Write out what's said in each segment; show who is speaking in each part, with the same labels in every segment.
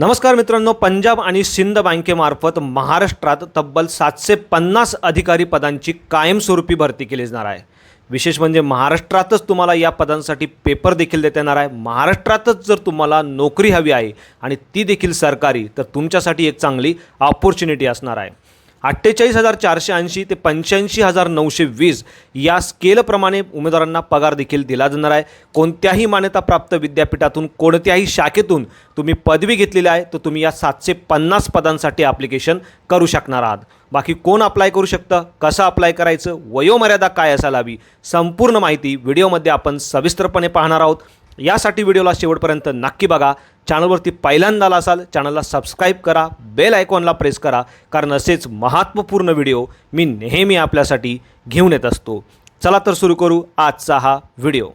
Speaker 1: नमस्कार मित्रांनो पंजाब आणि सिंध बँकेमार्फत महाराष्ट्रात तब्बल सातशे पन्नास अधिकारी पदांची कायमस्वरूपी भरती केली जाणार आहे. विशेष म्हणजे महाराष्ट्रातच तुम्हाला या पदांसाठी पेपर देखील देता येणार आहे. महाराष्ट्रातच जर तुम्हाला नोकरी हवी आहे आणि ती देखील सरकारी तर तुमच्यासाठी एक चांगली ऑपॉर्च्युनिटी असणार आहे. अठ्ठेचाळीस हजार चारशे ऐंशी ते पंच्याऐंशी हजार नऊशे वीस या स्केलप्रमाणे उमेदवारांना पगार देखील दिला जाणार आहे. कोणत्याही मान्यताप्राप्त विद्यापीठातून कोणत्याही शाखेतून तुम्ही पदवी घेतलेली आहे तर तुम्ही या सातशे पन्नास पदांसाठी ॲप्लिकेशन करू शकणार आहात. बाकी कोण अप्लाय करू शकतं कसं अप्लाय करायचं वयोमर्यादा काय असायला हवी संपूर्ण माहिती व्हिडिओमध्ये आपण सविस्तरपणे पाहणार आहोत. यासाठी व्हिडिओला शेवटपर्यंत नक्की बघा. चॅनलवरती पहिल्यांदा आला असाल चॅनलला सबस्क्राईब करा बेल आयकॉनला प्रेस करा कारण असेच महत्त्वपूर्ण व्हिडिओ मी नेहमी आपल्यासाठी घेऊन येत असतो. चला तर सुरू करू आजचा हा व्हिडिओ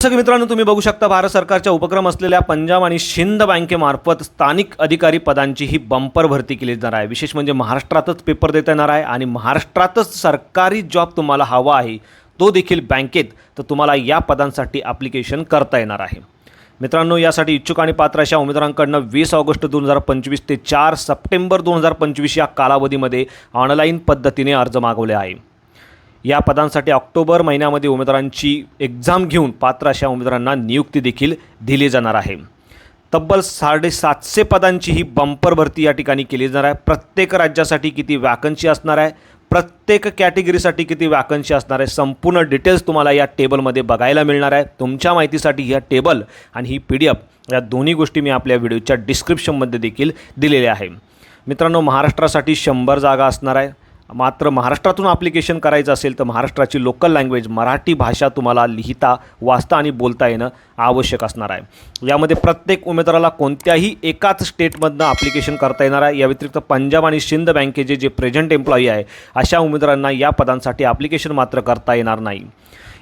Speaker 1: सगळे मित्रांनो तुम्ही बघू शकता भारत सरकारच्या उपक्रम असलेल्या पंजाब आणि शिंद बँकेमार्फत स्थानिक अधिकारी पदांची ही बंपर भरती केली जाणार आहे. विशेष म्हणजे महाराष्ट्रातच पेपर देता येणार आहे आणि महाराष्ट्रातच सरकारी जॉब तुम्हाला हवा आहे. तो देखील बँकेत तर तुम्हाला या पदांसाठी ॲप्लिकेशन करता येणार आहे. मित्रांनो यासाठी इच्छुक आणि पात्र अशा उमेदवारांकडनं वीस ऑगस्ट दोन हजार पंचवीस ते चार सप्टेंबर दोन हजार पंचवीस या कालावधीमध्ये ऑनलाईन पद्धतीने अर्ज मागवले आहे. या पदांसाठी ऑक्टोबर महिन्यामध्ये उमेदवारांची एक्झाम घेऊन पात्र अशा उमेदवारांना नियुक्ती देखील दिली जाणार आहे. तब्बल साडेसातशे पदांची ही बंपर भरती या ठिकाणी केली जाणार आहे. प्रत्येक राज्यासाठी किती वॅकन्सी असणार आहे? प्रत्येक कॅटेगरीसाठी किती वॅकन्सी असणार आहे संपूर्ण डिटेल्स तुम्हाला या टेबलमध्ये बघायला मिळणार आहे. तुमच्या माहितीसाठी ह्या टेबल आणि ही पी डी एफ या दोन्ही गोष्टी मी आपल्या व्हिडिओच्या डिस्क्रिप्शनमध्ये देखील दिलेल्या आहे. मित्रांनो महाराष्ट्रासाठी शंभर जागा असणार आहे. मात्र महाराष्ट्रातून ॲप्लिकेशन करायचं असेल तर महाराष्ट्राची लोकल लँग्वेज मराठी भाषा तुम्हाला लिहिता वाचता आणि बोलता येणं आवश्यक असणार आहे. यामध्ये प्रत्येक उमेदवाराला कोणत्याही एकाच स्टेटमधनं ॲप्लिकेशन करता येणार आहे. या व्यतिरिक्त पंजाब आणि सिंध बँकेचे जे प्रेझेंट एम्प्लॉई आहे अशा उमेदवारांना या पदांसाठी ॲप्लिकेशन मात्र करता येणार नाही.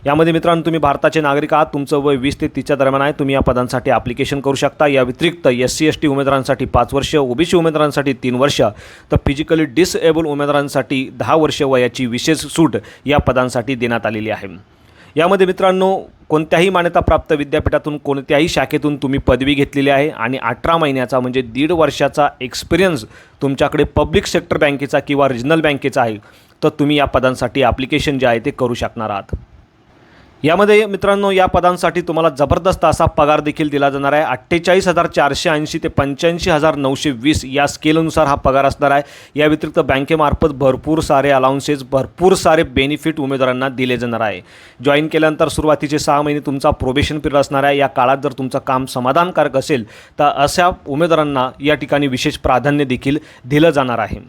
Speaker 1: यामध्ये मित्रांनो तुम्ही भारताचे नागरिक आहात. तुमचं वय वीस ते तीसच्या दरम्यान आहे. तुम्ही या पदांसाठी ॲप्लिकेशन करू शकता. या व्यतिरिक्त एस सी एस टी उमेदवारांसाठी पाच वर्ष ओबीसी उमेदवारांसाठी तीन वर्ष तर फिजिकली डिसएबल उमेदवारांसाठी दहा वर्ष वयाची विशेष सूट या पदांसाठी देण्यात आलेली आहे. यामध्ये मित्रांनो कोणत्याही मान्यताप्राप्त विद्यापीठातून कोणत्याही शाखेतून तुम्ही पदवी घेतलेली आहे आणि अठरा महिन्याचा म्हणजे दीड वर्षाचा एक्सपिरियन्स तुमच्याकडे पब्लिक सेक्टर बँकेचा किंवा रिजनल बँकेचा आहे तर तुम्ही या पदांसाठी ॲप्लिकेशन जे आहे ते करू शकणार आहात. यामध्ये मित्रांनो या पदांसाठी तुम्हाला जबरदस्त असा पगार देखील दिला जाणार आहे. अठ्ठेचाळीस हजार चारशे ऐंशी ते पंच्याऐंशी हजार नऊशे वीस या स्केलनुसार हा पगार असणार आहे. या व्यतिरिक्त बँकेमार्फत भरपूर सारे अलाउन्सेस भरपूर सारे बेनिफिट उमेदवारांना दिले जाणार आहे. जॉईन केल्यानंतर सुरुवातीचे सहा महिने तुमचा प्रोबेशन पिरियड असणार आहे. या काळात जर तुमचं काम समाधानकारक असेल तर अशा उमेदवारांना या ठिकाणी विशेष प्राधान्य देखील दिलं जाणार आहे.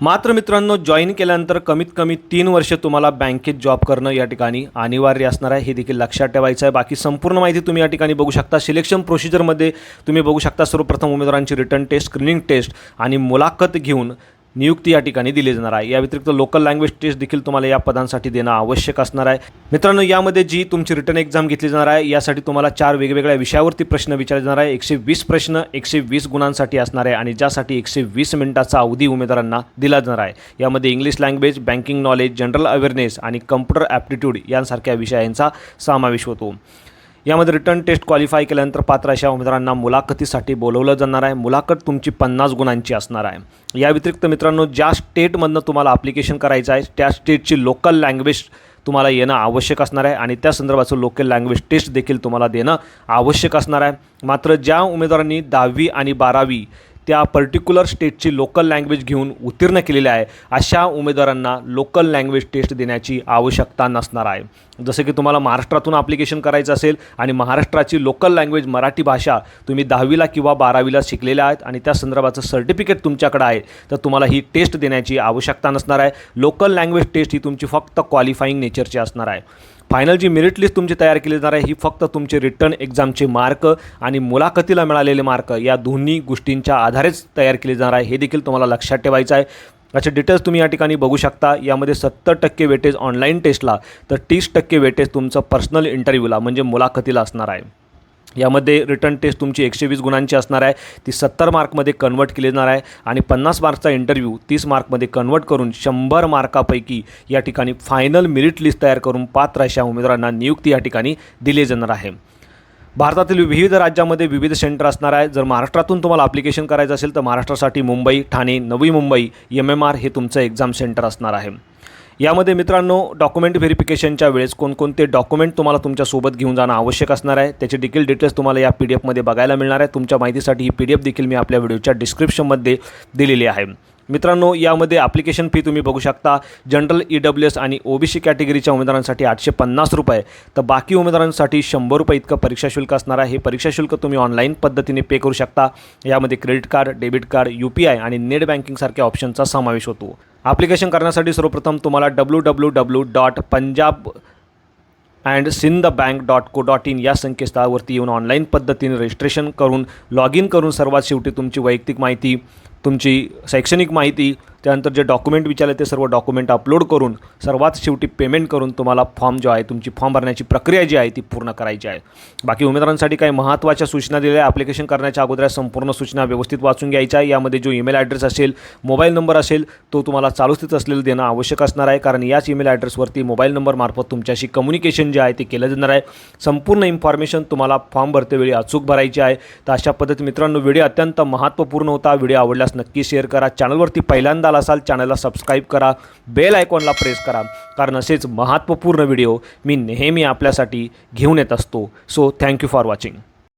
Speaker 1: मात्र मित्रांनो जॉईन केल्यानंतर कमीत कमी तीन वर्ष तुम्हाला बँकेत जॉब करणं या ठिकाणी अनिवार्य असणार आहे. हे देखील लक्षात ठेवायचं आहे. बाकी संपूर्ण माहिती तुम्ही या ठिकाणी बघू शकता. सिलेक्शन प्रोसिजरमध्ये तुम्ही बघू शकता सर्वप्रथम उमेदवारांची रिटर्न टेस्ट स्क्रीनिंग टेस्ट आणि मुलाखत घेऊन नियुक्ती या ठिकाणी दिली जाणार आहे. या व्यतिरिक्त लोकल लँग्वेज टेस्ट देखील तुम्हाला या पदांसाठी देणं आवश्यक असणार आहे. मित्रांनो यामध्ये जी तुमची रिटर्न एक्झाम घेतली जाणार आहे यासाठी तुम्हाला चार वेगवेगळ्या विषयावरती प्रश्न विचारले जाणार आहे. एकशे वीस प्रश्न एकशे वीस गुणांसाठी असणार आहे आणि ज्यासाठी एकशे वीस मिनिटाचा अवधी उमेदवारांना दिला जाणार आहे. यामध्ये English language banking knowledge general awareness आणि कम्प्युटर ॲप्टिट्यूड यांसारख्या विषयांचा समावेश होतो. यामध्ये रिटर्न टेस्ट क्वालिफाय केल्यानंतर पात्र अशा उमेदवारांना मुलाखतीसाठी बोलवलं जाणार आहे. मुलाखत तुमची पन्नास गुणांची असणार आहे. या व्यतिरिक्त मित्रांनो ज्या स्टेटमधनं तुम्हाला ॲप्लिकेशन करायचं आहे त्या स्टेटची लोकल लँग्वेज तुम्हाला येणं आवश्यक असणार आहे आणि त्या संदर्भाचं लोकल लँग्वेज टेस्ट देखील तुम्हाला देणं आवश्यक असणार आहे. मात्र ज्या उमेदवारांनी दहावी आणि बारावी त्या पर्टिक्युलर स्टेटची लोकल लँग्वेज घेऊन उत्तीर्ण केलेली आहे. अशा उमेदवारांना लोकल लँग्वेज टेस्ट देण्याची आवश्यकता नसणार आहे. जसं की तुम्हाला महाराष्ट्रातून ॲप्लिकेशन करायचं असेल आणि महाराष्ट्राची लोकल लँग्वेज मराठी भाषा तुम्ही दहावीला किंवा बारावीला शिकलेल्या आहेत आणि त्या संदर्भाचं सर्टिफिकेट तुमच्याकडे आहे तर तुम्हाला ही टेस्ट देण्याची आवश्यकता नसणार आहे. लोकल लँग्वेज टेस्ट ही तुमची फक्त क्वालिफाईंग नेचरची असणार आहे. फायनल जी मेरिट लिस्ट तुमची तयार केली जाणार आहे ही फक्त तुमचे रिटर्न एक्झामचे मार्क आणि मुलाखतीला मिळालेले मार्क या दोन्ही गोष्टींच्या आधारेच तयार केली जाणार आहे. हे देखील तुम्हाला लक्षात ठेवायचं आहे. याचे डिटेल्स तुम्ही या ठिकाणी बघू शकता. यामध्ये सत्तर टक्के वेटेज ऑनलाईन टेस्टला तर तीस टक्के वेटेज तुमचं पर्सनल इंटरव्ह्यूला म्हणजे मुलाखतीला असणार आहे. यामध्ये रिटर्न टेस्ट तुमची एकशे वीस गुणांची असणार आहे. ती सत्तर मार्कमध्ये कन्वर्ट केली जाणार आहे. आणि पन्नास मार्कचा इंटरव्ह्यू तीस मार्कमध्ये कन्वर्ट करून शंभर मार्कापैकी या ठिकाणी फायनल मेरिट लिस्ट तयार करून पात्र अशा उमेदवारांना नियुक्ती या ठिकाणी दिली जाणार आहे. भारतातील विविध राज्यामध्ये विविध सेंटर असणार आहे. जर महाराष्ट्रातून तुम्हाला ॲप्लिकेशन करायचं असेल तर महाराष्ट्रासाठी Mumbai Thane Navi Mumbai M M R हे तुमचं एक्झाम सेंटर असणार आहे. यामध्ये मित्रांनो डॉक्युमेंट व्हेरिफिकेशनच्या वेळेस कोणकोणते डॉक्युमेंट तुम्हाला तुमच्यासोबत घेऊन जाणं आवश्यक असणार आहे त्याचे देखील डिटेल्स तुम्हाला या पी डी एफमध्ये बघायला मिळणार आहे. तुमच्या माहितीसाठी ही पी डी एफ देखील मी आपल्या व्हिडिओच्या डिस्क्रिप्शनमध्ये दिलेली आहे. मित्रांनो यामध्ये ॲप्लिकेशन फी तुम्ही बघू शकता. जनरल ई डब्ल्यू एस आणि ओ बी सी कॅटेगरीच्या उमेदवारांसाठी आठशे पन्नास रुपये. तर बाकी उमेदवारांसाठी शंभर रुपये इतकं परीक्षा शुल्क असणार आहे. हे परीक्षा शुल्क तुम्ही ऑनलाईन पद्धतीने पे करू शकता. यामध्ये credit card debit card U P I आणि नेट बँकिंगसारख्या ऑप्शनचा समावेश होतो. ॲप्लिकेशन करण्यासाठी सर्वप्रथम तुम्हाला W W W dot Punjab and Sind bank dot co dot in या संकेतस्थळावरती येऊन ऑनलाईन पद्धतीने रजिस्ट्रेशन करून लॉग इन करून सर्वात शेवटी तुमची वैयक्तिक माहिती तुमची शैक्षणिक माहिती त्यानंतर जे डॉक्युमेंट विचारले ते सर्व डॉक्युमेंट अपलोड करून सर्वात शेवटी पेमेंट करून तुम्हाला फॉर्म जो आहे तुमची फॉर्म भरण्याची प्रक्रिया जी आहे ती पूर्ण करायची आहे. बाकी उमेदवारांसाठी काही महत्त्वाच्या सूचना दिलेल्या आहे ॲप्लिकेशन करण्याच्या अगोदर संपूर्ण सूचना व्यवस्थित वाचून घ्यायच्या आहे यामध्ये जो ईमेल ॲड्रेस असेल मोबाईल नंबर असेल तो तुम्हाला चालू स्थित असलेलं देणं आवश्यक असणार आहे. कारण याच ईमेल ॲड्रेसवरती मोबाईल नंबरमार्फत तुमच्याशी कम्युनिकेशन जे आहे ते केलं जाणार आहे. संपूर्ण इन्फॉर्मेशन तुम्हाला फॉर्म भरतेवेळी अचूक भरायची आहे. तर अशा पद्धती मित्रांनो व्हिडिओ अत्यंत महत्त्वपूर्ण होता. व्हिडिओ आवडल्यास नक्की शेअर करा. चॅनलवरती पहिल्यांदा आला असाल चॅनलला सबस्क्राईब करा बेल आयकॉनला प्रेस करा कारण असेच महत्त्वपूर्ण व्हिडिओ मी नेहमी आपल्यासाठी घेऊन येत असतो. So thank you for watching